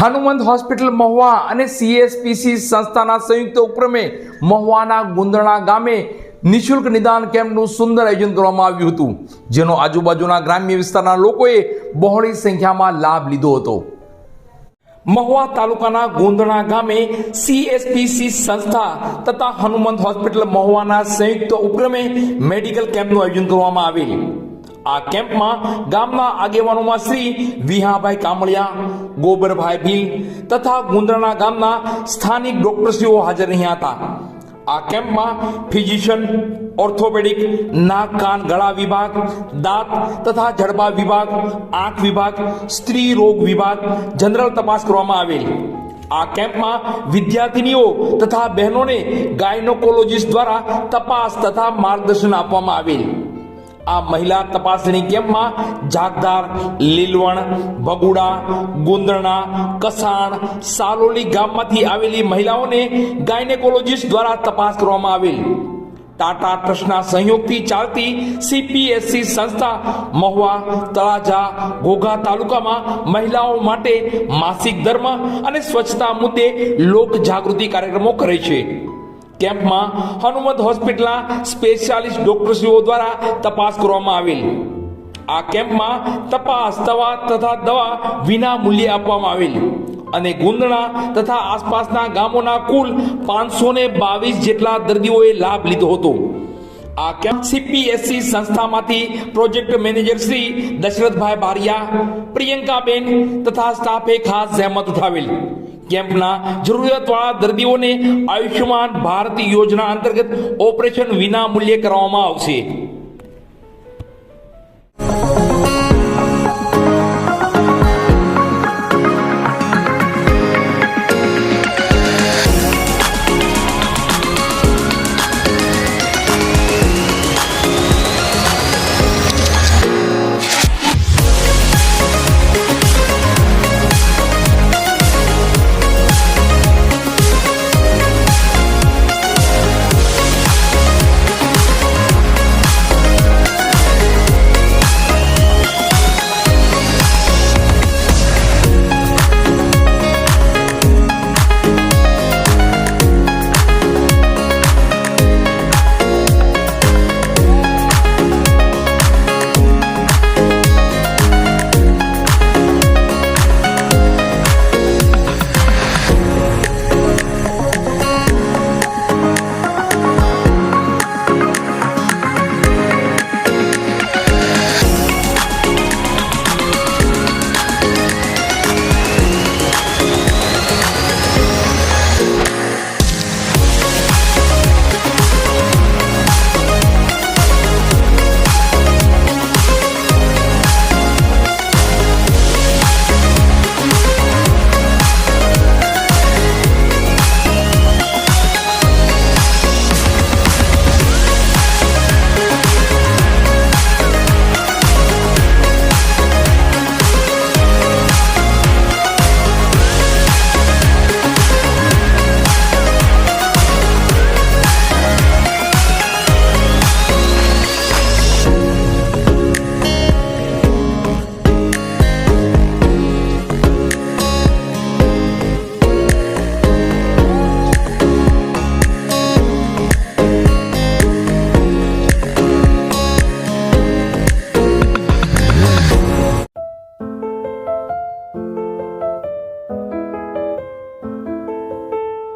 Hanumant hospital Mahuva અને સીએસપીસી સંસ્થાના સંયુક્ત ઉપક્રમે મહુવાના ગુંદરણા ગામે નિશુલ્ક નિદાન કેમ્પનું સુંદર આયોજન કરવામાં આવ્યું હતું, જેનો આજુબાજુના ગ્રામ્ય વિસ્તારના લોકોએ બહોળી સંખ્યામાં લાભ લીધો હતો. મહુવા તાલુકાના ગોંદણા ગામે સીએસપીસી સંસ્થા તથા હનુમંત હોસ્પિટલ મહુવાના સંયુક્ત ઉપક્રમે મેડિકલ કેમ્પનું આયોજન કરવામાં આવેલ. આ કેમ્પમાં ગામના આગેવાનોમાં શ્રી વિહાભાઈ કામળિયા, ગોબરભાઈ ભીલ તથા ગુંદરાણા ગામના સ્થાનિક ડોક્ટરશ્રીઓ હાજર રહ્યા હતા. આ કેમ્પમાં ફિઝિશિયન, ઓર્થોપેડિક, નાક, કાન, ગળા વિભાગ, દાંત તથા જડબા વિભાગ, આંખ વિભાગ, સ્ત્રી રોગ વિભાગ જનરલ તપાસ કરવામાં આવેલ. આ કેમ્પમાં વિદ્યાર્થીનીઓ તથા બહેનોને ગાયનોકોલોજીસ્ટ દ્વારા તપાસ તથા માર્ગદર્શન આપવામાં આવેલ. આ મહિલા તપાસણી કેમ્પમાં જાગદાર, લીલવણ ભગુડા ગુંદરણા, કસાણ, સાલોલી ગામમાંથી આવેલી મહિલાઓને ગાયનેકોલોજીસ્ટ દ્વારા તપાસ કરવામાં આવેલ. ટાટા ટ્રસ્ટના સહયોગથી ચાલતી સીપીએસસી સંસ્થા મહુવા, તળાજા, ઘોઘા તાલુકામાં મહિલાઓ માટે માસિક ધર્મ અને સ્વચ્છતા મુદ્દે લોક જાગૃતિ કાર્યક્રમો કરે છે. કેમ્પમાં હનુમંત હોસ્પિટલના સ્પેશિયાલિસ્ટ ડોક્ટરશ્રીઓ દ્વારા તપાસ કરવામાં આવેલ. આ કેમ્પમાં તપાસ, દવા તથા દવા વિના મૂલ્યે આપવામાં આવેલ અને ગુંદણા તથા આસપાસના ગામોના કુલ પાંચસો ને બાવીસ જેટલા દર્દીઓએ લાભ લીધો હતો. આ કેમ્પ સીપીએસસી સંસ્થામાંથી પ્રોજેક્ટ મેનેજર શ્રી દશરથભાઈ બારિયા, પ્રિયંકાબેન તથા સ્ટાફે ખાસ જહેમત ઉઠાવેલ. કેમ્પના જરૂરિયાતવાળા દર્દીઓને આયુષ્યમાન ભારત યોજના અંતર્ગત ઓપરેશન વિના મૂલ્યે કરવામાં આવશે.